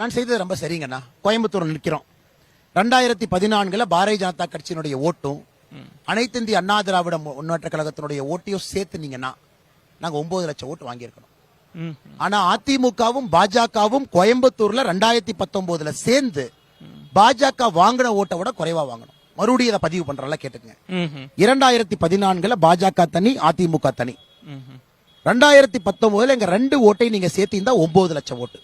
நான் செய்தது ரொம்ப சரிங்கண்ணா. கோயம்புத்தூர் நிற்கிறோம். ரெண்டாயிரத்தி பதினான்குல பாரதிய ஜனதா கட்சியினுடைய ஓட்டும் அனைத்து இந்திய அண்ணா திராவிட முன்னேற்ற கழகத்தினுடைய ஓட்டையும் சேர்த்துனீங்கன்னா நாங்க ஒன்பது லட்சம் ஓட்டு வாங்கியிருக்கணும். ஆனா அதிமுகவும் பாஜகவும் கோயம்புத்தூர்ல ரெண்டாயிரத்தி பத்தொன்பதுல சேர்ந்து பாஜக வாங்கின ஓட்டை விட குறைவா வாங்கணும். மறுபடியும் இதை பதிவு பண்றல கேட்டுங்க. இரண்டாயிரத்தி பதினான்குல பாஜக தனி அதிமுக தனி. ரெண்டாயிரத்தி பத்தொன்பதுல எங்க ரெண்டு ஓட்டை நீங்க சேர்த்தீங்கன்னா ஒன்பது லட்சம் ஓட்டு.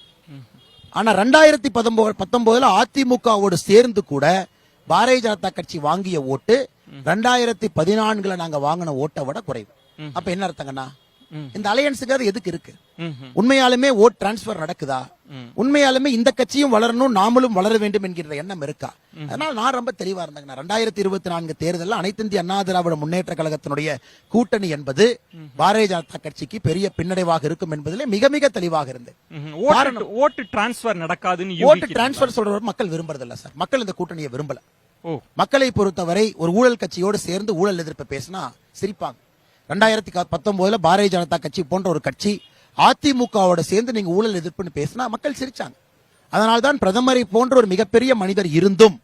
ஆனா ரெண்டாயிரத்தி பத்தொன்பது பத்தொன்பதுல அதிமுகவோடு சேர்ந்து கூட பாரதிய ஜனதா கட்சி வாங்கிய ஓட்டு ரெண்டாயிரத்தி பதினான்குல நாங்க வாங்கின ஓட்டை விட குறைவு. அப்ப என்ன அர்த்தங்கண்ணா? இந்த அலையன்ஸுக்கு அது எதுக்கு இருக்கு. உண்மையாலுமே ஓட் டிரான்ஸ்பர் நடக்குதா? உண்மையாலுமே இந்த கட்சியும் வளரணும் நாமளும் வளர வேண்டும் என்கிற எண்ணம் இருக்கா? அதனால நான் ரொம்ப தெளிவா இருந்தேங்க ரெண்டாயிரத்தி இருபத்தி நான்கு தேர்தலில் அனைத்து இந்திய அண்ணா திராவிட முன்னேற்ற கழகத்தினுடைய கூட்டணி என்பது பாரதிய ஜனதா கட்சிக்கு பெரிய பின்னடைவாக இருக்கும் என்பதிலே மிக மிக தெளிவாக இருந்தேன். ம்ஹும். ஓட்டு டிரான்ஸ்பர் நடக்காதுன்னு ஓட்டு? டிரான்ஸ்பர் சொல்றவர் மக்கள் விரும்புறதில்ல சார். மக்கள் இந்த கூட்டணியை விரும்பல. மக்களை பொறுத்தவரை ஒரு ஊழல் கட்சியோடு சேர்ந்து ஊழல் எதிர்ப்பு பேசினா சிரிப்பாங்க. ரெண்டாயிரத்தி பத்தொன்பதுல பாரதிய ஜனதா கட்சி போன்ற ஒரு கட்சி அதிமுகவோட சேர்ந்து நீங்க ஊழல் எதிர்ப்புன்னு பேசினா மக்கள் சிரிச்சாங்க. அதனால்தான் பிரதமரை போன்ற ஒரு மிகப்பெரிய மனிதர் இருந்தும்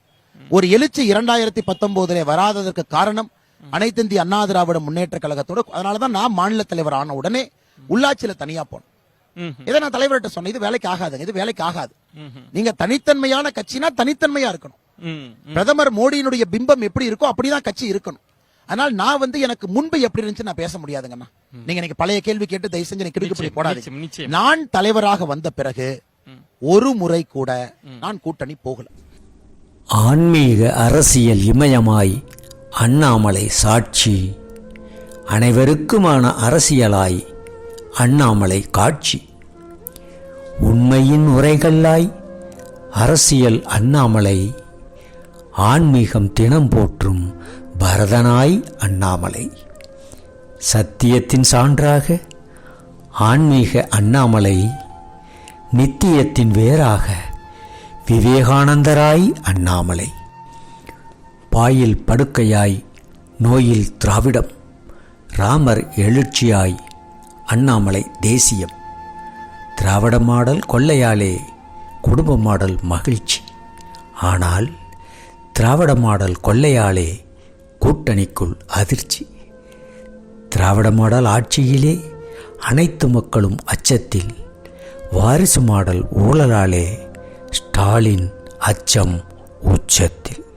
ஒரு எழுச்சி இரண்டாயிரத்தி பத்தொன்பதுல வராததற்கு காரணம் அனைத்து இந்திய அண்ணா திராவிட முன்னேற்ற கழகத்தோட அதனாலதான் நான் மாநில தலைவர் ஆன உடனே உள்ளாட்சியில தனியா போனேன். இதை நான் தலைவர்கிட்ட சொன்னேன் இது வேலைக்கு ஆகாதுங்க இது வேலைக்கு ஆகாது. நீங்க தனித்தன்மையான கட்சினா தனித்தன்மையா இருக்கணும். பிரதமர் மோடியினுடைய பிம்பம் எப்படி இருக்கோ அப்படிதான் கட்சி இருக்கணும். அதனால் நான் வந்து எனக்கு முன்பு எப்படி இருந்துச்சு நான் பேச முடியாதுங்கண்ணா நீங்க எனக்கு பழைய கேள்வி கேட்டு தயவு செஞ்சு எனக்கு கிடுக்குப்படி நிச்சயம், போடாதீங்க. நிச்சயம், நிச்சயம். நான் தலைவராக வந்த பிறகு ஒரு முறை கூட நான் கூட்டணி போகல. ஆன்மீக அரசியல் இமயமாய் அண்ணாமலை சாட்சி. அனைவருக்குமான அரசியலாய் அண்ணாமலை காட்சி. உண்மையின் உரைகளாய் அரசியல் அண்ணாமலை ஆன்மீகம் தினம் போற்றும் பரதனாய் அண்ணாமலை. சத்தியத்தின் சான்றாக ஆன்மீக அண்ணாமலை நித்தியத்தின் வேறாக விவேகானந்தராய் அண்ணாமலை. பாயில் படுக்கையாய் நோயில் திராவிடம் ராமர் எழுச்சியாய் அண்ணாமலை தேசியம். திராவிட மாடல் கொள்ளையாலே குடும்ப மாடல் மகிழ்ச்சி. ஆனால் திராவிட மாடல் கொள்ளையாலே கூட்டணிக்குள் அதிர்ச்சி. திராவிட மாடல் ஆட்சியிலே அனைத்து மக்களும் அச்சத்தில். வாரிசு மாடல் ஊழலாலே ஸ்டாலின் அச்சம் உச்சத்தில்.